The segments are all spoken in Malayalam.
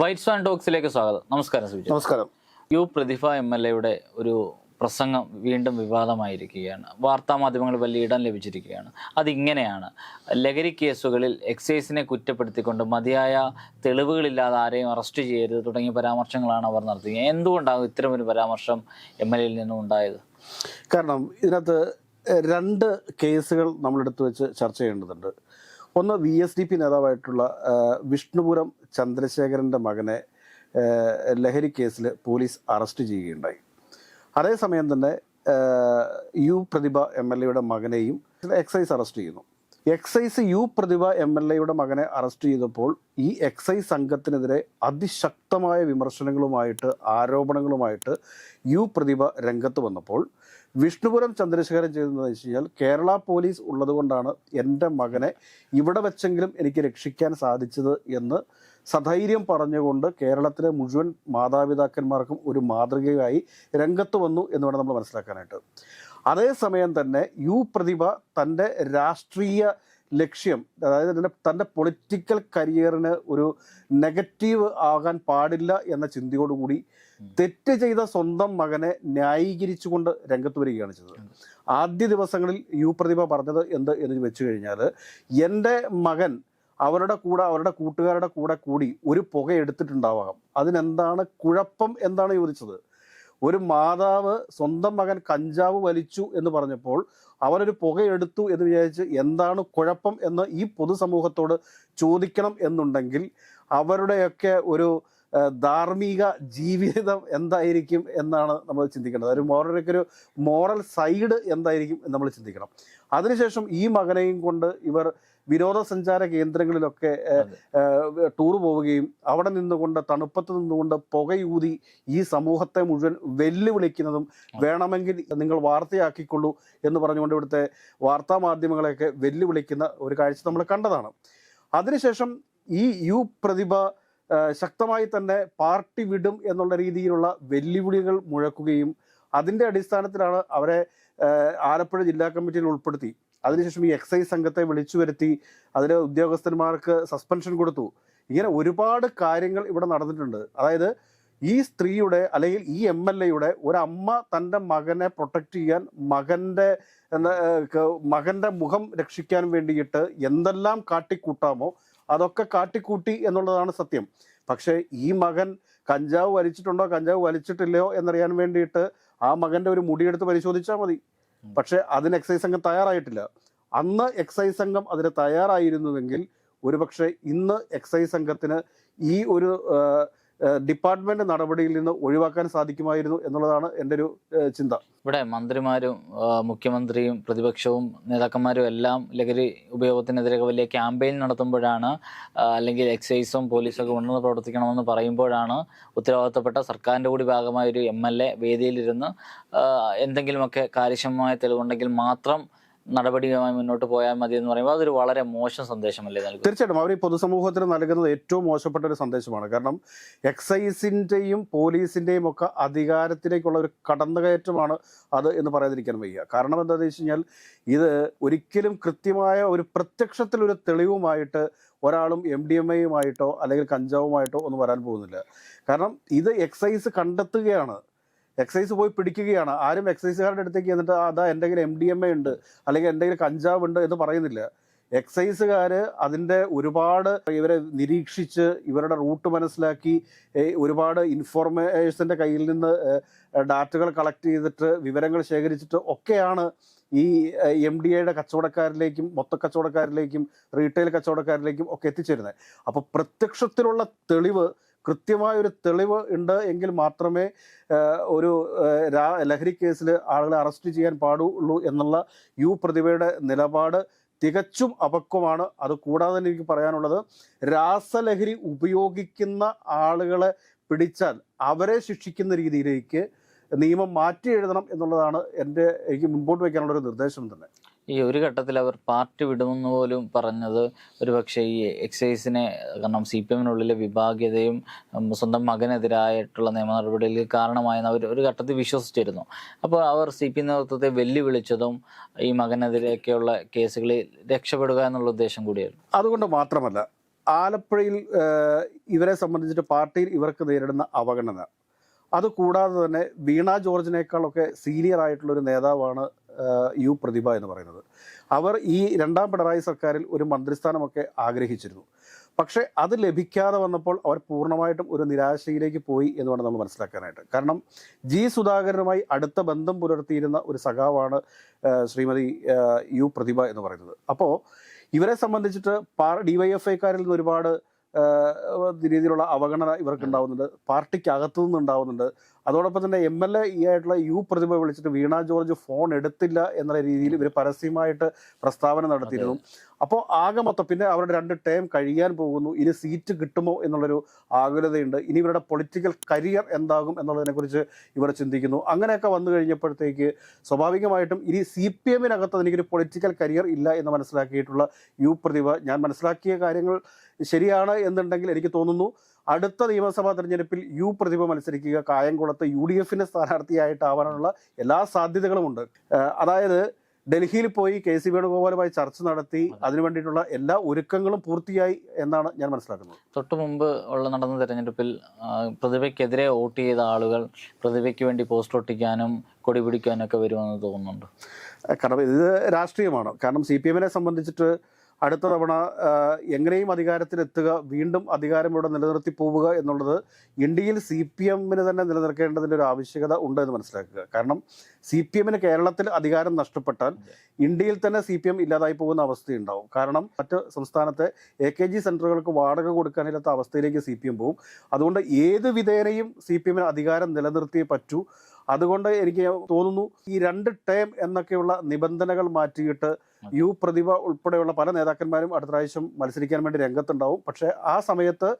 വൈറ്റ് സ്വാൻ ടോക്സിലേക്ക് സ്വാഗതം. നമസ്കാരം സുജി നമസ്കാരം. യു പ്രതിഭ എം എൽ എയുടെ ഒരു പ്രസംഗം വീണ്ടും വിവാദമായിരിക്കുകയാണ്. വാർത്താ മാധ്യമങ്ങൾ വലിയ ഇടം ലഭിച്ചിരിക്കുകയാണ്. അതിങ്ങനെയാണ്. ലഹരി കേസുകളിൽ എക്സൈസിനെ കുറ്റപ്പെടുത്തിക്കൊണ്ട് മതിയായ തെളിവുകളില്ലാതെ ആരെയും അറസ്റ്റ് ചെയ്യരുത് തുടങ്ങിയ പരാമർശങ്ങളാണ് അവർ നടത്തുക എന്തുകൊണ്ടാകും ഇത്തരമൊരു പരാമർശം എം എൽ എയിൽ നിന്നും ഉണ്ടായത്? കാരണം ഇതിനകത്ത് രണ്ട് കേസുകൾ നമ്മളെടുത്ത് വെച്ച് ചർച്ച ചെയ്യേണ്ടതുണ്ട്. ഒന്ന് വി എസ് ഡി പി നേതാവായിട്ടുള്ള വിഷ്ണുപുരം ചന്ദ്രശേഖരന്റെ മകനെ ലഹരി കേസിൽ പോലീസ് അറസ്റ്റ് ചെയ്യുകയുണ്ടായി. അതേസമയം തന്നെ യു പ്രതിഭ എം എൽ എയുടെ മകനെയും എക്സൈസ് അറസ്റ്റ് ചെയ്യുന്നു. Excise U Prathibha M L എയുടെ മകനെ അറസ്റ്റ് ചെയ്തപ്പോൾ ഈ എക്സൈസ് സംഘത്തിനെതിരെ അതിശക്തമായ വിമർശനങ്ങളുമായിട്ട് ആരോപണങ്ങളുമായിട്ട് യു പ്രതിഭ രംഗത്ത് വന്നപ്പോൾ വിഷ്ണുപുരം ചന്ദ്രശേഖരൻ ചെയ്തതെന്ന് വെച്ച് കഴിഞ്ഞാൽ കേരള പോലീസ് ഉള്ളതുകൊണ്ടാണ് എന്റെ മകനെ ഇവിടെ വെച്ചെങ്കിലും എനിക്ക് രക്ഷിക്കാൻ സാധിച്ചത് എന്ന് സധൈര്യം പറഞ്ഞുകൊണ്ട് കേരളത്തിലെ മുഴുവൻ മാതാപിതാക്കന്മാർക്കും ഒരു മാതൃകയായി രംഗത്ത് വന്നു എന്ന് വേണം നമ്മൾ മനസ്സിലാക്കാനായിട്ട്. അതേസമയം തന്നെ യു പ്രതിഭ തന്റെ രാഷ്ട്രീയ ലക്ഷ്യം അതായത് തന്റെ തന്റെ പൊളിറ്റിക്കൽ കരിയറിന് ഒരു നെഗറ്റീവ് ആകാൻ പാടില്ല എന്ന ചിന്തയോടുകൂടി തെറ്റ് ചെയ്ത സ്വന്തം മകനെ ന്യായീകരിച്ചുകൊണ്ട് രംഗത്ത് വരികയാണ് ചെയ്തത്. ആദ്യ ദിവസങ്ങളിൽ യു പ്രതിഭ പറഞ്ഞത് എന്ത് എന്ന് വെച്ച് കഴിഞ്ഞാൽ എന്റെ മകൻ അവരുടെ കൂടെ അവരുടെ കൂട്ടുകാരുടെ കൂടെ കൂടി ഒരു പുക എടുത്തിട്ടുണ്ടാവാം. അതിനെന്താണ് കുഴപ്പം എന്താണ് ചോദിച്ചത്. ഒരു മാതാവ് സ്വന്തം മകൻ കഞ്ചാവ് വലിച്ചു എന്ന് പറഞ്ഞപ്പോൾ അവനൊരു പുകയെടുത്തു എന്ന് വിചാരിച്ച് എന്താണ് കുഴപ്പം എന്ന് ഈ പൊതുസമൂഹത്തോട് ചോദിക്കണം എന്നുണ്ടെങ്കിൽ അവരുടെയൊക്കെ ഒരു ധാർമ്മിക ജീവിതം എന്തായിരിക്കും എന്നാണ് നമ്മൾ ചിന്തിക്കേണ്ടത്. ഒരു മോറലൊക്കെ ഒരു മോറൽ സൈഡ് എന്തായിരിക്കും നമ്മൾ ചിന്തിക്കണം. അതിനുശേഷം ഈ മകനെയും കൊണ്ട് ഇവർ വിനോദസഞ്ചാര കേന്ദ്രങ്ങളിലൊക്കെ ടൂർ പോവുകയും അവിടെ നിന്നുകൊണ്ട് തണുപ്പത്ത് നിന്നുകൊണ്ട് പുകയൂതി ഈ സമൂഹത്തെ മുഴുവൻ വെല്ലുവിളിക്കുന്നതും വേണമെങ്കിൽ നിങ്ങൾ വാർത്തയാക്കിക്കൊള്ളൂ എന്ന് പറഞ്ഞുകൊണ്ട് ഇവിടുത്തെ വാർത്താ മാധ്യമങ്ങളെയൊക്കെ വെല്ലുവിളിക്കുന്ന ഒരു കാഴ്ച നമ്മൾ കണ്ടതാണ്. അതിനുശേഷം ഈ യു പ്രതിഭ ശക്തമായി തന്നെ പാർട്ടി വിടും എന്നുള്ള രീതിയിലുള്ള വെല്ലുവിളികൾ മുഴക്കുകയും അതിന്റെ അടിസ്ഥാനത്തിലാണ് അവരെ ആലപ്പുഴ ജില്ലാ കമ്മിറ്റിയിൽ ഉൾപ്പെടുത്തി. അതിനുശേഷം ഈ എക്സൈസ് സംഘത്തെ വിളിച്ചു വരുത്തി അതിലെ ഉദ്യോഗസ്ഥന്മാർക്ക് സസ്പെൻഷൻ കൊടുത്തു. ഇങ്ങനെ ഒരുപാട് കാര്യങ്ങൾ ഇവിടെ നടന്നിട്ടുണ്ട്. അതായത് ഈ സ്ത്രീയുടെ അല്ലെങ്കിൽ ഈ എം എൽ എയുടെ ഒരമ്മ തന്റെ മകനെ പ്രൊട്ടക്റ്റ് ചെയ്യാൻ മകന്റെ മകന്റെ മുഖം രക്ഷിക്കാൻ വേണ്ടിയിട്ട് എന്തെല്ലാം കാട്ടിക്കൂട്ടാമോ അതൊക്കെ കാട്ടിക്കൂട്ടി എന്നുള്ളതാണ് സത്യം. പക്ഷേ ഈ മകൻ കഞ്ചാവ് വലിച്ചിട്ടുണ്ടോ കഞ്ചാവ് വലിച്ചിട്ടില്ലയോ എന്നറിയാൻ വേണ്ടിയിട്ട് ആ മകന്റെ ഒരു മുടിയെടുത്ത് പരിശോധിച്ചാൽ മതി. പക്ഷെ അതിന് എക്സൈസ് സംഘം തയ്യാറായിട്ടില്ല. അന്ന് എക്സൈസ് സംഘം അതിന് തയ്യാറായിരുന്നുവെങ്കിൽ ഒരുപക്ഷെ ഇന്ന് എക്സൈസ് സംഘത്തിന് ഈ ഒരു ഡിപ്പാർട്ട്മെന്റ് നടപടിയിൽ നിന്ന് ഒഴിവാക്കാൻ സാധിക്കുമായിരുന്നു എന്നുള്ളതാണ് എന്റെ ഒരു ചിന്ത. ഇവിടെ മന്ത്രിമാരും മുഖ്യമന്ത്രിയും പ്രതിപക്ഷവും നേതാക്കന്മാരും എല്ലാം ലഹരി ഉപയോഗത്തിനെതിരെ വലിയ ക്യാമ്പയിൻ നടത്തുമ്പോഴാണ് അല്ലെങ്കിൽ എക്സൈസും പോലീസൊക്കെ ഉണർന്ന് പ്രവർത്തിക്കണമെന്ന് പറയുമ്പോഴാണ് ഉത്തരവാദിത്തപ്പെട്ട സർക്കാരിന്റെ കൂടി ഭാഗമായ ഒരു എം എൽ എ വേദിയിലിരുന്ന് എന്തെങ്കിലുമൊക്കെ കാര്യക്ഷമമായ തെളിവുണ്ടെങ്കിൽ മാത്രം നടപടിയുമായി മുന്നോട്ട് പോയാൽ മതി എന്ന് പറയുമ്പോൾ അതൊരു വളരെ മോശം സന്ദേശമല്ലേ നൽകും തീർച്ചയായിട്ടും. അവർ ഈ പൊതുസമൂഹത്തിന് നൽകുന്നത് ഏറ്റവും മോശപ്പെട്ട ഒരു സന്ദേശമാണ്. കാരണം എക്സൈസിന്റെയും പോലീസിന്റെയും ഒക്കെ അധികാരത്തിലേക്കുള്ള ഒരു കടന്നുകയറ്റമാണ് അത് എന്ന് പറയാതിരിക്കാൻ വയ്യ. കാരണം എന്താണെന്ന് വെച്ച് കഴിഞ്ഞാൽ ഇത് ഒരിക്കലും കൃത്യമായ ഒരു പ്രത്യക്ഷത്തിൽ ഒരു തെളിവുമായിട്ട് ഒരാളും എം ഡി എം എയുമായിട്ടോ അല്ലെങ്കിൽ കഞ്ചാവുമായിട്ടോ ഒന്നും വരാൻ പോകുന്നില്ല. കാരണം ഇത് എക്സൈസ് കണ്ടെത്തുകയാണ്. എക്സൈസ് പോയി പിടിക്കുകയാണ്. ആരും എക്സൈസുകാരുടെ അടുത്തേക്ക് എന്നിട്ട് അതാ എന്തെങ്കിലും എം ഡി എം എ ഉണ്ട് അല്ലെങ്കിൽ എന്തെങ്കിലും കഞ്ചാവ് ഉണ്ട് എന്ന് പറയുന്നില്ല. എക്സൈസുകാർ അതിന്റെ ഒരുപാട് ഇവരെ നിരീക്ഷിച്ച് ഇവരുടെ റൂട്ട് മനസ്സിലാക്കി ഒരുപാട് ഇൻഫോർമേഴ്സിന്റെ കയ്യിൽ നിന്ന് ഡാറ്റകൾ കളക്ട് ചെയ്തിട്ട് വിവരങ്ങൾ ശേഖരിച്ചിട്ട് ഒക്കെയാണ് ഈ എം ഡി എയുടെ കച്ചവടക്കാരിലേക്കും മൊത്ത കച്ചവടക്കാരിലേക്കും റീറ്റെയിൽ കച്ചവടക്കാരിലേക്കും ഒക്കെ എത്തിച്ചേരുന്നത്. അപ്പോൾ പ്രത്യക്ഷത്തിലുള്ള തെളിവ് കൃത്യമായ ഒരു തെളിവ് ഉണ്ട് എങ്കിൽ മാത്രമേ ഒരു ലഹരി കേസിൽ ആളുകളെ അറസ്റ്റ് ചെയ്യാൻ പാടുള്ളൂ എന്നുള്ള യു പ്രതിഭയുടെ നിലപാട് തികച്ചും അപക്വമാണ്. അത് കൂടാതെ തന്നെ എനിക്ക് പറയാനുള്ളത് രാസലഹരി ഉപയോഗിക്കുന്ന ആളുകളെ പിടിച്ചാൽ അവരെ ശിക്ഷിക്കുന്ന രീതിയിലേക്ക് നിയമം മാറ്റി എഴുതണം എന്നുള്ളതാണ് എന്റെ എനിക്ക് മുമ്പോട്ട് വയ്ക്കാനുള്ള ഒരു നിർദ്ദേശം തന്നെ. ഈ ഒരു ഘട്ടത്തിൽ അവർ പാർട്ടി വിടുമെന്ന് പോലും പറഞ്ഞത് ഒരുപക്ഷെ ഈ എക്സൈസിനെ കാരണം സി പി എമ്മിനുള്ളിലെ വിഭാഗീയതയും സ്വന്തം മകനെതിരായിട്ടുള്ള നിയമ നടപടികൾക്ക് കാരണമായെന്ന് അവർ ഒരു ഘട്ടത്തിൽ വിശ്വസിച്ചിരുന്നു. അപ്പോൾ അവർ സി പി നേതൃത്വത്തെ വെല്ലുവിളിച്ചതും ഈ മകനെതിരെയൊക്കെയുള്ള കേസുകളിൽ രക്ഷപ്പെടുക എന്നുള്ള ഉദ്ദേശം കൂടിയായിരുന്നു. അതുകൊണ്ട് മാത്രമല്ല ആലപ്പുഴയിൽ ഇവരെ സംബന്ധിച്ചിട്ട് പാർട്ടിയിൽ ഇവർക്ക് നേരിടുന്ന അവഗണന. അതുകൂടാതെ തന്നെ വീണ ജോർജിനേക്കാളൊക്കെ സീനിയർ ആയിട്ടുള്ള ഒരു നേതാവാണ് യു പ്രതിഭ എന്ന് പറയുന്നത്. അവർ ഈ രണ്ടാം പിണറായി സർക്കാരിൽ ഒരു മന്ത്രിസ്ഥാനമൊക്കെ ആഗ്രഹിച്ചിരുന്നു. പക്ഷെ അത് ലഭിക്കാതെ വന്നപ്പോൾ അവർ പൂർണമായിട്ടും ഒരു നിരാശയിലേക്ക് പോയി എന്ന് വേണം നമ്മൾ മനസ്സിലാക്കാനായിട്ട്. കാരണം ജി സുധാകരനുമായി അടുത്ത ബന്ധം പുലർത്തിയിരുന്ന ഒരു സഖാവാണ് ശ്രീമതി യു പ്രതിഭ എന്ന് പറയുന്നത്. അപ്പോൾ ഇവരെ സംബന്ധിച്ചിട്ട് പാർ ഡിവൈഎഫ്ഐക്കാരിൽ നിന്ന് ഒരുപാട് രീതിയിലുള്ള അവഗണന ഇവർക്ക് ഉണ്ടാവുന്നുണ്ട് പാർട്ടിക്ക് അകത്തു നിന്ന് ഉണ്ടാവുന്നുണ്ട് അതോടൊപ്പം തന്നെ എം എൽ എ ഈ ആയിട്ടുള്ള യു പ്രതിഭ വിളിച്ചിട്ട് വീണ ജോർജ് ഫോൺ എടുത്തില്ല എന്നുള്ള രീതിയിൽ ഇവർ പരസ്യമായിട്ട് പ്രസ്താവന നടത്തിയിരുന്നു. അപ്പോൾ ആകെ മൊത്തം പിന്നെ അവരുടെ രണ്ട് ടേം കഴിയാൻ പോകുന്നു. ഇനി സീറ്റ് കിട്ടുമോ എന്നുള്ളൊരു ആകുലതയുണ്ട്. ഇനി ഇവരുടെ പൊളിറ്റിക്കൽ കരിയർ എന്താകും എന്നുള്ളതിനെക്കുറിച്ച് ഇവർ ചിന്തിക്കുന്നു. അങ്ങനെയൊക്കെ വന്നു കഴിഞ്ഞപ്പോഴത്തേക്ക് സ്വാഭാവികമായിട്ടും ഇനി സി പി എമ്മിനകത്ത് എനിക്കൊരു പൊളിറ്റിക്കൽ കരിയർ ഇല്ല എന്ന് മനസ്സിലാക്കിയിട്ടുള്ള യു പ്രതിഭ. ഞാൻ മനസ്സിലാക്കിയ കാര്യങ്ങൾ ശരിയാണ് എന്നുണ്ടെങ്കിൽ എനിക്ക് തോന്നുന്നു. അടുത്ത നിയമസഭാ തെരഞ്ഞെടുപ്പിൽ യു പ്രതിഭ മത്സരിക്കുക കായംകുളത്ത് യു ഡി എഫിന്റെ സ്ഥാനാർത്ഥിയായിട്ടാവാനുള്ള എല്ലാ സാധ്യതകളുമുണ്ട്. അതായത് ഡൽഹിയിൽ പോയി കെ സി വേണുഗോപാലുമായി ചർച്ച നടത്തി അതിനു വേണ്ടിയിട്ടുള്ള എല്ലാ ഒരുക്കങ്ങളും പൂർത്തിയായി എന്നാണ് ഞാൻ മനസ്സിലാക്കുന്നത്. തൊട്ടു മുമ്പ് ഉള്ള നടന്ന തെരഞ്ഞെടുപ്പിൽ പ്രതിഭയ്ക്കെതിരെ വോട്ട് ചെയ്ത ആളുകൾ പ്രതിഭയ്ക്ക് വേണ്ടി പോസ്റ്റ് ഒട്ടിക്കാനും കൊടി പിടിക്കാനും ഒക്കെ വരുമെന്ന് തോന്നുന്നുണ്ട്. കാരണം ഇത് രാഷ്ട്രീയമാണ്. കാരണം സി പി എമ്മിനെ സംബന്ധിച്ചിട്ട് അടുത്ത തവണ എങ്ങനെയും അധികാരത്തിലെത്തുക വീണ്ടും അധികാരം ഇവിടെ നിലനിർത്തി പോവുക എന്നുള്ളത് ഇന്ത്യയിൽ സി പി എമ്മിന് തന്നെ നിലനിർത്തേണ്ടതിന്റെ ഒരു ആവശ്യകത ഉണ്ട് എന്ന് മനസ്സിലാക്കുക. കാരണം സി പി എമ്മിന് കേരളത്തിൽ അധികാരം നഷ്ടപ്പെട്ടാൽ ഇന്ത്യയിൽ തന്നെ സി പി എം ഇല്ലാതായി പോകുന്ന അവസ്ഥയുണ്ടാവും. കാരണം മറ്റ് സംസ്ഥാനത്തെ എ കെ ജി സെന്ററുകൾക്ക് വാടക കൊടുക്കാനില്ലാത്ത അവസ്ഥയിലേക്ക് സി പി എം പോകും. അതുകൊണ്ട് ഏത് വിധേനയും സി പി എമ്മിന് അധികാരം നിലനിർത്തിയേ പറ്റൂ. അതുകൊണ്ട് എനിക്ക് തോന്നുന്നു ഈ രണ്ട് ടേം എന്നൊക്കെയുള്ള നിബന്ധനകൾ മാറ്റിയിട്ട് യു പ്രതിഭ ഉൾപ്പെടെയുള്ള പല നേതാക്കന്മാരും അടുത്ത പ്രാവശ്യം മത്സരിക്കാൻ വേണ്ടി രംഗത്തുണ്ടാവും. പക്ഷേ ആ സമയത്ത്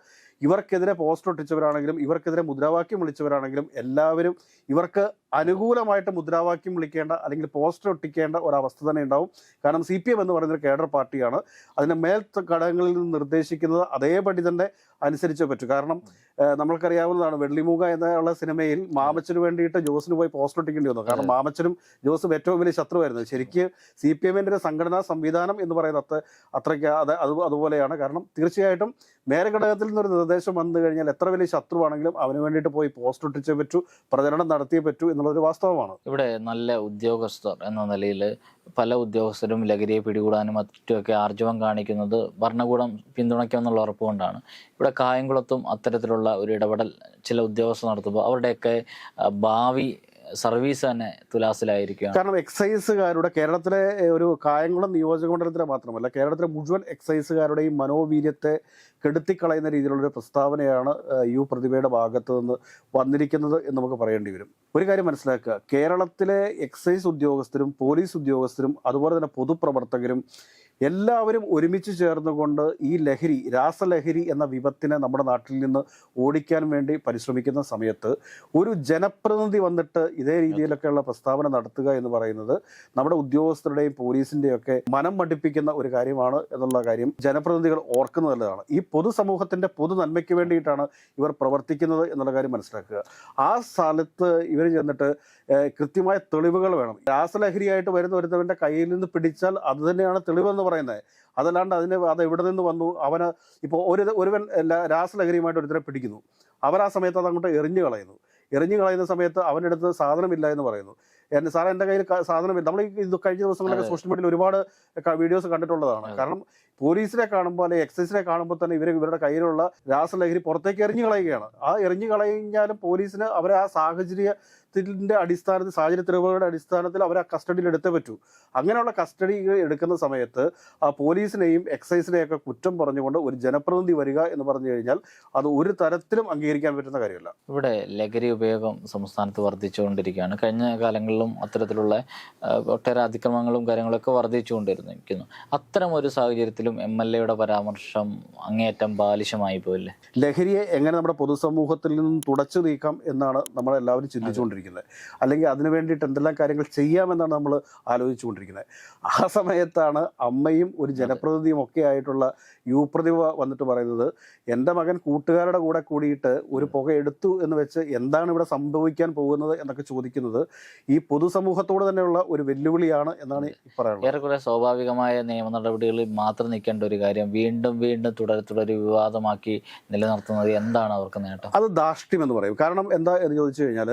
ഇവർക്കെതിരെ പോസ്റ്റർ ഒട്ടിച്ചവരാണെങ്കിലും ഇവർക്കെതിരെ മുദ്രാവാക്യം വിളിച്ചവരാണെങ്കിലും എല്ലാവരും ഇവർക്ക് അനുകൂലമായിട്ട് മുദ്രാവാക്യം വിളിക്കേണ്ട അല്ലെങ്കിൽ പോസ്റ്റർ ഒട്ടിക്കേണ്ട ഒരവസ്ഥ തന്നെ ഉണ്ടാവും. കാരണം സി പി എം എന്ന് പറയുന്നൊരു കേഡർ പാർട്ടിയാണ്. അതിന്റെ മേൽ ഘടകങ്ങളിൽ നിന്ന് നിർദ്ദേശിക്കുന്നത് അതേപടി തന്നെ അനുസരിച്ചേ പറ്റൂ. കാരണം നമ്മൾക്കറിയാവുന്നതാണ് വെള്ളിമൂക എന്നുള്ള സിനിമയിൽ മാമച്ചന് വേണ്ടിയിട്ട് ജോസിന് പോയി പോസ്റ്റർ ഒട്ടിക്കേണ്ടി വന്നു. കാരണം മാമച്ചനും ജോസും ഏറ്റവും വലിയ ശത്രുവായിരുന്നു. ശരിക്കും സി പി എമ്മിന്റെ ഒരു സംഘടനാ സംവിധാനം എന്ന് പറയുന്നത് അത്ര അത്രയ്ക്ക് അത് അത് അതുപോലെയാണ്. കാരണം തീർച്ചയായിട്ടും മേലഘടകത്തിൽ നിന്നൊരു നിർദ്ദേശം വന്നു കഴിഞ്ഞാൽ എത്ര വലിയ ശത്രുവാണെങ്കിലും അവന് വേണ്ടിയിട്ട് പോയി പോസ്റ്റ് ഒട്ടിച്ചേ പറ്റൂ പ്രചരണം നടത്തിയേ പറ്റൂ എന്നുള്ളൊരു വാസ്തവമാണ്. ഇവിടെ നല്ല ഉദ്യോഗസ്ഥർ എന്ന നിലയിൽ പല ഉദ്യോഗസ്ഥരും ലഹരിയെ പിടികൂടാനും മറ്റുമൊക്കെ ആർജവം കാണിക്കുന്നത് ഭരണകൂടം പിന്തുണയ്ക്കുമെന്നുള്ള ഉറപ്പുകൊണ്ടാണ് ഇവിടെ കായംകുളത്തും അത്തരത്തിലുള്ള ഒരു ഇടപെടൽ ചില ഉദ്യോഗസ്ഥർ നടത്തുമ്പോൾ അവരുടെയൊക്കെ ഭാവി സർവീസ് തന്നെ തുലാസിലായിരിക്കും കാരണം എക്സൈസുകാരുടെ കേരളത്തിലെ ഒരു കായംകുളം നിയോജക മണ്ഡലത്തിലെ മാത്രമല്ല കേരളത്തിലെ മുഴുവൻ എക്സൈസുകാരുടെയും മനോവീര്യത്തെ കെടുത്തിക്കളയുന്ന രീതിയിലുള്ളൊരു പ്രസ്താവനയാണ് യു പ്രതിഭയുടെ ഭാഗത്തു നിന്ന് വന്നിരിക്കുന്നത് എന്ന് നമുക്ക് പറയേണ്ടി വരും. ഒരു കാര്യം മനസ്സിലാക്കുക കേരളത്തിലെ എക്സൈസ് ഉദ്യോഗസ്ഥരും പോലീസ് ഉദ്യോഗസ്ഥരും അതുപോലെ തന്നെ പൊതുപ്രവർത്തകരും എല്ലാവരും ഒരുമിച്ച് ചേർന്നുകൊണ്ട് ഈ ലഹരി രാസലഹരി എന്ന വിപത്തിനെ നമ്മുടെ നാട്ടിൽ നിന്ന് ഓടിക്കാൻ വേണ്ടി പരിശ്രമിക്കുന്ന സമയത്ത് ഒരു ജനപ്രതിനിധി വന്നിട്ട് ഇതേ രീതിയിലൊക്കെയുള്ള പ്രസ്താവന നടത്തുക എന്ന് പറയുന്നത് നമ്മുടെ ഉദ്യോഗസ്ഥരുടെയും പോലീസിന്റെയൊക്കെ ഒക്കെ മനം മടിപ്പിക്കുന്ന ഒരു കാര്യമാണ് എന്നുള്ള കാര്യം ജനപ്രതിനിധികൾ ഓർക്കുന്നത് നല്ലതാണ്. ഈ പൊതുസമൂഹത്തിന്റെ പൊതു നന്മയ്ക്ക് വേണ്ടിയിട്ടാണ് ഇവർ പ്രവർത്തിക്കുന്നത് എന്നുള്ള കാര്യം മനസ്സിലാക്കുക. ആ സ്ഥലത്ത് ഇവർ ചെന്നിട്ട് കൃത്യമായ തെളിവുകൾ വേണം. രാസലഹരിയായിട്ട് വരുന്ന ഒരുത്തവന്റെ കയ്യിൽ നിന്ന് പിടിച്ചാൽ അത് തന്നെയാണ് തെളിവെന്ന് പറയുന്നത് അതല്ലാണ്ട് അതിന് അത് എവിടെ നിന്ന് വന്നു? അവന് ഇപ്പോൾ ഒരു ഒരുവൻ രാസലഹരിയുമായിട്ട് ഒരുത്തരെ പിടിക്കുന്നു. അവർ ആ സമയത്ത് അതങ്ങോട്ട് അങ്ങോട്ട് എറിഞ്ഞു കളയുന്നു. എറിഞ്ഞു കളയുന്ന സമയത്ത് അവന്റെ അടുത്ത് സാധനമില്ല എന്ന് പറയുന്നു. എന്നെ സാറേ എന്റെ കയ്യിൽ സാധനമില്ല. നമ്മൾ ഈ ഇത് കഴിഞ്ഞ ദിവസങ്ങളിലൊക്കെ സോഷ്യൽ മീഡിയയിൽ ഒരുപാട് വീഡിയോസ് കണ്ടിട്ടുള്ളതാണ്. കാരണം പോലീസിനെ കാണുമ്പോൾ അല്ലെങ്കിൽ എക്സൈസിനെ കാണുമ്പോൾ തന്നെ ഇവർ ഇവരുടെ കയ്യിലുള്ള രാസലഹരി പുറത്തേക്ക് എറിഞ്ഞു കളയുകയാണ്. ആ എറിഞ്ഞു കളഞ്ഞാലും പോലീസിന് അവരെ ആ സാഹചര്യത്തിന്റെ അടിസ്ഥാനത്തിൽ സാഹചര്യ തെളിവുകളുടെ അടിസ്ഥാനത്തിൽ അവരെ കസ്റ്റഡിയിൽ എടുത്തേ പറ്റൂ. അങ്ങനെയുള്ള കസ്റ്റഡി എടുക്കുന്ന സമയത്ത് ആ പോലീസിനെയും എക്സൈസിനെയൊക്കെ കുറ്റം പറഞ്ഞുകൊണ്ട് ഒരു ജനപ്രതിനിധി വരിക എന്ന് പറഞ്ഞു കഴിഞ്ഞാൽ അത് ഒരു തരത്തിലും അംഗീകരിക്കാൻ പറ്റുന്ന കാര്യമല്ല. ഇവിടെ ലഹരി ഉപയോഗം സംസ്ഥാനത്ത് വർദ്ധിച്ചുകൊണ്ടിരിക്കുകയാണ്. കഴിഞ്ഞ കാലങ്ങളിലും അത്തരത്തിലുള്ള ആ, ഒട്ടേറെ അതിക്രമങ്ങളും കാര്യങ്ങളൊക്കെ വർദ്ധിച്ചുകൊണ്ടിരിക്കുന്നു അത്തരം ഒരു സാഹചര്യത്തിലും എം എൽ എയുടെ പരാമർശം അങ്ങേയറ്റം ബാലിശമായി പോയില്ലേ? ലഹരിയെ എങ്ങനെ നമ്മുടെ പൊതുസമൂഹത്തിൽ നിന്നും തുടച്ചു നീക്കാം എന്നാണ് നമ്മൾ എല്ലാവരും ചിന്തിച്ചുകൊണ്ടിരിക്കുന്നത്. അല്ലെങ്കിൽ അതിനു വേണ്ടിയിട്ട് എന്തെല്ലാം കാര്യങ്ങൾ ചെയ്യാമെന്നാണ് നമ്മൾ ആലോചിച്ചുകൊണ്ടിരിക്കുന്നത്. ആ സമയത്താണ് അമ്മയും ഒരു ജനപ്രതിനിധിയും ഒക്കെ ആയിട്ടുള്ള യുവപ്രതിഭ വന്നിട്ട് പറയുന്നത് എന്റെ മകൻ കൂട്ടുകാരുടെ കൂടെ കൂടിയിട്ട് ഒരു പുക എടുത്തു എന്ന് വെച്ച് എന്താണ് ഇവിടെ സംഭവിക്കാൻ പോകുന്നത്? എന്നൊക്കെ ചോദിക്കുന്നത് ഈ പൊതുസമൂഹത്തോട് തന്നെയുള്ള ഒരു വെല്ലുവിളിയാണ് എന്നാണ് പറയുന്നത് പറയാനുള്ളത്. ഏറെക്കുറെ സ്വാഭാവികമായ നിയമ നടപടികളിൽ മാത്രം അവസാനിക്കേണ്ട ഒരു കാര്യം വീണ്ടും വീണ്ടും തുടരെ തുടരെ വിവാദമാക്കി നിലനിർത്തുന്നത് എന്താണ് അവർക്ക് നേട്ടം? അത് ധാർഷ്ട്യം എന്ന് പറയും. കാരണം എന്താ എന്ന് ചോദിച്ചു കഴിഞ്ഞാൽ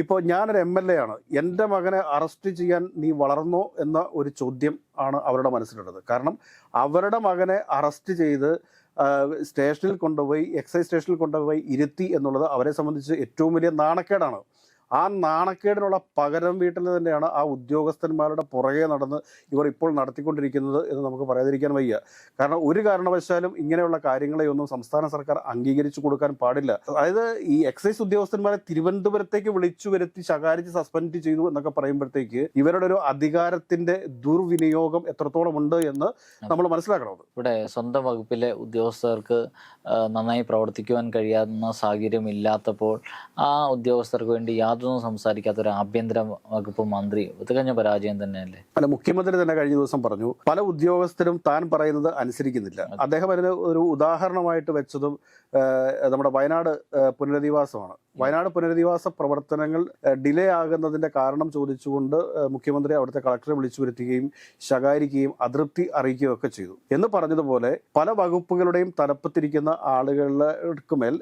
ഇപ്പോൾ ഞാനൊരു എം എൽ എ ആണ്. എന്റെ മകനെ അറസ്റ്റ് ചെയ്യാൻ നീ വളർന്നോ എന്ന ഒരു ചോദ്യം ആണ് അവരുടെ മനസ്സിലുള്ളത്. കാരണം അവരുടെ മകനെ അറസ്റ്റ് ചെയ്ത് സ്റ്റേഷനിൽ കൊണ്ടുപോയി എക്സൈസ് സ്റ്റേഷനിൽ കൊണ്ടുപോയി ഇരുത്തി എന്നുള്ളത് അവരെ സംബന്ധിച്ച് ഏറ്റവും വലിയ നാണക്കേടാണ്. ആ നാണക്കേടിനുള്ള പകരം വീട്ടിൽ തന്നെയാണ് ആ ഉദ്യോഗസ്ഥന്മാരുടെ പുറകെ നടന്ന് ഇവർ ഇപ്പോൾ നടത്തിക്കൊണ്ടിരിക്കുന്നത് എന്ന് നമുക്ക് പറയാതിരിക്കാൻ വയ്യ. കാരണം ഒരു കാരണവശാലും ഇങ്ങനെയുള്ള കാര്യങ്ങളെയൊന്നും സംസ്ഥാന സർക്കാർ അംഗീകരിച്ചു കൊടുക്കാൻ പാടില്ല. അതായത് ഈ എക്സൈസ് ഉദ്യോഗസ്ഥന്മാരെ തിരുവനന്തപുരത്തേക്ക് വിളിച്ചു വരുത്തി ശകാരിച്ച് സസ്പെൻഡ് ചെയ്തു എന്നൊക്കെ പറയുമ്പോഴത്തേക്ക് ഇവരുടെ ഒരു അധികാരത്തിന്റെ ദുർവിനിയോഗം എത്രത്തോളം ഉണ്ട് എന്ന് നമ്മൾ മനസ്സിലാക്കണം ഇവിടെ സ്വന്തം വകുപ്പിലെ ഉദ്യോഗസ്ഥർക്ക് നന്നായി പ്രവർത്തിക്കുവാൻ കഴിയാവുന്ന സാഹചര്യം ഇല്ലാത്തപ്പോൾ ആ ഉദ്യോഗസ്ഥർക്ക് വേണ്ടി യാതൊന്നും സംസാരിക്കാത്ത ഒരു ആഭ്യന്തര വകുപ്പ് മന്ത്രി തികഞ്ഞ പരാജയം തന്നെയല്ലേ? അല്ല മുഖ്യമന്ത്രി തന്നെ കഴിഞ്ഞ ദിവസം പറഞ്ഞു പല ഉദ്യോഗസ്ഥരും താൻ പറയുന്നത് അനുസരിക്കുന്നില്ല. അദ്ദേഹം അതിന് ഒരു ഉദാഹരണമായിട്ട് വെച്ചതും നമ്മുടെ വയനാട് പുനരധിവാസമാണ്. വയനാട് പുനരധിവാസ പ്രവർത്തനങ്ങൾ ഡിലേ ആകുന്നതിന്റെ കാരണം ചോദിച്ചുകൊണ്ട് മുഖ്യമന്ത്രി അവിടുത്തെ കളക്ടറെ വിളിച്ചു വരുത്തുകയും ശകാരിക്കുകയും അതൃപ്തി അറിയിക്കുകയും ഒക്കെ ചെയ്തു. എന്ന് പറഞ്ഞതുപോലെ പല വകുപ്പുകളുടെയും തലപ്പത്തിരിക്കുന്ന ആളുകൾക്ക് മേൽ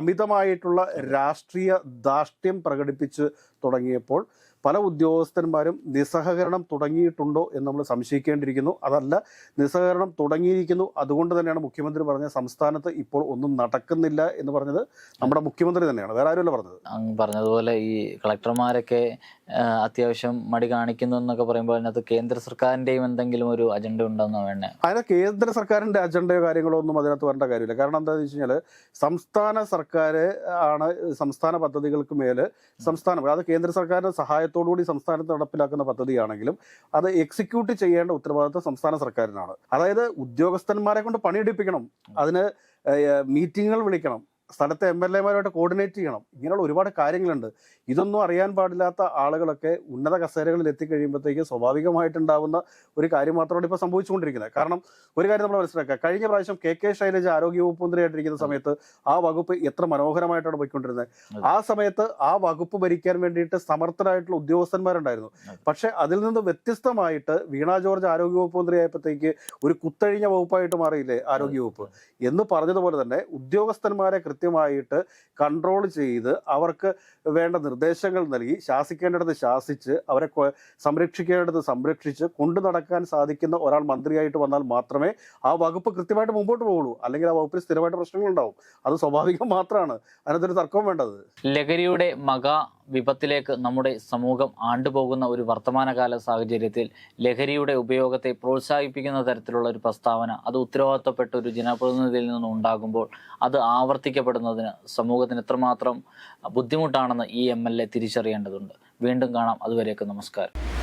അമിതമായിട്ടുള്ള രാഷ്ട്രീയ ധാർഷ്ട്യം പ്രകടിപ്പിച്ച് തുടങ്ങിയപ്പോൾ പല ഉദ്യോഗസ്ഥന്മാരും നിസ്സഹകരണം തുടങ്ങിയിട്ടുണ്ടോ എന്ന് നമ്മൾ സംശയിക്കേണ്ടിയിരിക്കുന്നു. അതല്ല നിസ്സഹകരണം തുടങ്ങിയിരിക്കുന്നു. അതുകൊണ്ട് തന്നെയാണ് മുഖ്യമന്ത്രി പറഞ്ഞ സംസ്ഥാനത്ത് ഇപ്പോൾ ഒന്നും നടക്കുന്നില്ല എന്ന് പറഞ്ഞത് നമ്മുടെ മുഖ്യമന്ത്രി തന്നെയാണ്. വേറെ ആരുമല്ല പറഞ്ഞത്. അങ്ങ് പറഞ്ഞതുപോലെ ഈ കളക്ടർമാരൊക്കെ അത്യാവശ്യം മടി കാണിക്കുന്നു എന്നൊക്കെ പറയുമ്പോൾ അതിനകത്ത് കേന്ദ്ര സർക്കാരിന്റെയും എന്തെങ്കിലും ഒരു അജണ്ട ഉണ്ടെന്ന് വേണേ അതിന് കേന്ദ്ര സർക്കാരിന്റെ അജണ്ടയോ കാര്യങ്ങളോ ഒന്നും അതിനകത്ത് വരേണ്ട കാര്യമില്ല. കാരണം എന്താ വെച്ച് കഴിഞ്ഞാൽ സംസ്ഥാന സർക്കാർ ആണ് സംസ്ഥാന പദ്ധതികൾക്ക് മേൽ സംസ്ഥാനം. അത് കേന്ദ്ര സർക്കാരിന്റെ സഹായത്തോടുകൂടി സംസ്ഥാനത്ത് നടപ്പിലാക്കുന്ന പദ്ധതിയാണെങ്കിലും അത് എക്സിക്യൂട്ട് ചെയ്യേണ്ട ഉത്തരവാദിത്വം സംസ്ഥാന സർക്കാരിനാണ്. അതായത് ഉദ്യോഗസ്ഥന്മാരെ കൊണ്ട് പണിയെടുപ്പിക്കണം. അതിന് മീറ്റിങ്ങുകൾ വിളിക്കണം. സ്ഥലത്തെ എം എൽ എമാരുമായിട്ട് കോർഡിനേറ്റ് ചെയ്യണം. ഇങ്ങനെയുള്ള ഒരുപാട് കാര്യങ്ങളുണ്ട്. ഇതൊന്നും അറിയാൻ പാടില്ലാത്ത ആളുകളൊക്കെ ഉന്നത കസേരകളിൽ എത്തിക്കഴിയുമ്പോഴത്തേക്ക് സ്വാഭാവികമായിട്ടുണ്ടാവുന്ന ഒരു കാര്യം മാത്രമാണ് ഇപ്പോൾ സംഭവിച്ചുകൊണ്ടിരിക്കുന്നത്. കാരണം ഒരു കാര്യം നമ്മൾ മനസ്സിലാക്കുക. കഴിഞ്ഞ പ്രാവശ്യം കെ കെ ശൈലജ ആരോഗ്യവകുപ്പ് മന്ത്രിയായിട്ടിരിക്കുന്ന സമയത്ത് ആ വകുപ്പ് എത്ര മനോഹരമായിട്ടാണ് പോയിക്കൊണ്ടിരുന്നത്. ആ സമയത്ത് ആ വകുപ്പ് ഭരിക്കാൻ വേണ്ടിയിട്ട് സമർത്ഥരായിട്ടുള്ള ഉദ്യോഗസ്ഥന്മാരുണ്ടായിരുന്നു. പക്ഷേ അതിൽ നിന്ന് വ്യത്യസ്തമായിട്ട് വീണ ജോർജ് ആരോഗ്യ ആരോഗ്യവകുപ്പ് മന്ത്രിയായപ്പോഴത്തേക്ക് ഒരു കുത്തഴിഞ്ഞ വകുപ്പായിട്ട് മാറിയില്ലേ ആരോഗ്യവകുപ്പ് എന്ന് പറഞ്ഞതുപോലെ തന്നെ ഉദ്യോഗസ്ഥന്മാരെ കൃത്യമായിട്ട് കൺട്രോൾ ചെയ്ത് അവർക്ക് വേണ്ട നിർദ്ദേശങ്ങൾ നൽകി ശാസിക്കേണ്ടിടത്ത് ശാസിച്ച് അവരെ സംരക്ഷിക്കേണ്ടത് സംരക്ഷിച്ച് കൊണ്ടു നടക്കാൻ സാധിക്കുന്ന ഒരാൾ മന്ത്രിയായിട്ട് വന്നാൽ മാത്രമേ ആ വകുപ്പ് കൃത്യമായിട്ട് മുമ്പോട്ട് പോകുള്ളൂ അല്ലെങ്കിൽ ആ വകുപ്പിൽ സ്ഥിരമായിട്ട് പ്രശ്നങ്ങളുണ്ടാവും. അത് സ്വാഭാവികം മാത്രമാണ്. അതിനകത്തൊരു തർക്കവും വേണ്ടത്. ലഹരിയുടെ മകാ വിപത്തിലേക്ക് നമ്മുടെ സമൂഹം ആണ്ടുപോകുന്ന ഒരു വർത്തമാനകാല സാഹചര്യത്തിൽ ലഹരിയുടെ ഉപയോഗത്തെ പ്രോത്സാഹിപ്പിക്കുന്ന തരത്തിലുള്ള ഒരു പ്രസ്താവന അത് ഉത്തരവാദിത്തപ്പെട്ട ഒരു ജനപ്രതിനിധിയിൽ നിന്നും ഉണ്ടാകുമ്പോൾ അത് ആവർത്തിക്കപ്പെടുന്നതിന് സമൂഹത്തിന് എത്രമാത്രം ബുദ്ധിമുട്ടാണെന്ന് ഈ എം തിരിച്ചറിയേണ്ടതുണ്ട്. വീണ്ടും കാണാം. അതുവരേക്കും നമസ്കാരം.